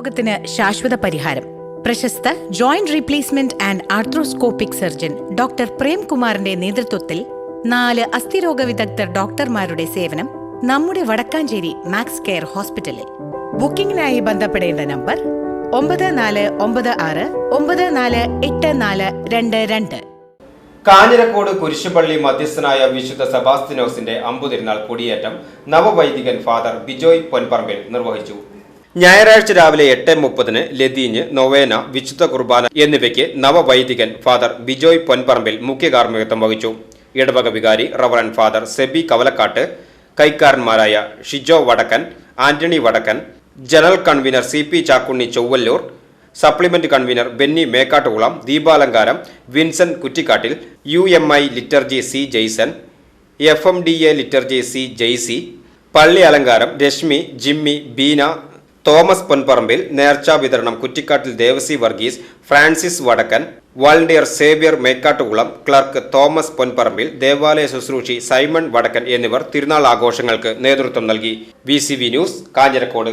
രോഗത്തിന് ശാശ്വത പരിഹാരം. പ്രശസ്ത joint replacement and arthroscopic surgeon doctor പ്രേംകുമാറിന്റെ നേതൃത്വത്തിൽ നാല് അസ്ഥിരോഗ വിദഗ്ധർ ഡോക്ടർമാരുടെ സേവനം നമ്മുടെ വടക്കാഞ്ചേരി മാക്സ് കെയർ ഹോസ്പിറ്റലിൽ. ബുക്കിംഗിനായി ബന്ധപ്പെടേണ്ട നമ്പർ ഒമ്പത് നാല് ഒമ്പത് ആറ് ഒമ്പത് നാല് എട്ട് നാല് രണ്ട് രണ്ട്. കാഞ്ഞിരക്കോട് കുരിശുപള്ളി മധ്യസ്ഥനായ വിശുദ്ധ സെബാസ്തിനോസിന്റെ അമ്പുതിരുന്നാൾ കൊടിയേറ്റം നവവൈദികൻ ഫാദർ ബിജോയ് പൊൻപറമ്പിൽ നിർവഹിച്ചു. ഞായറാഴ്ച രാവിലെ എട്ട് മുപ്പതിന് ലതീഞ്ഞ് നൊവേന വിശുദ്ധ കുർബാന എന്നിവയ്ക്ക് നവവൈദികൻ ഫാദർ ബിജോയ് പൊൻപറമ്പിൽ മുഖ്യ കാർമ്മികത്വം വഹിച്ചു. ഇടവക വികാരി reverend father SEBI Kavalakkat കൈക്കാരന്മാരായ Shijo Vadakkan Antony Vadakkan general convener C P Chakkunni Chowalloor supplement convener Benny Mekkattukulam ദീപാലങ്കാരം Vincent Kuttikkattil U M I liturgy C Jaison F M D A liturgy C Jaisy പള്ളി അലങ്കാരം Reshmi Jimmy Beena Thomas Ponparambil നേർച്ചാ വിതരണം Kuttikkattil Devasi Varghese Francis Vadakkan volunteer Xavier Mekkattukulam clerk Thomas Ponparambil ദേവാലയ ശുശ്രൂഷി സൈമൺ വടക്കൻ എന്നിവർ തിരുനാൾ ആഘോഷങ്ങൾക്ക് നേതൃത്വം നൽകി. V news Kanjirakode.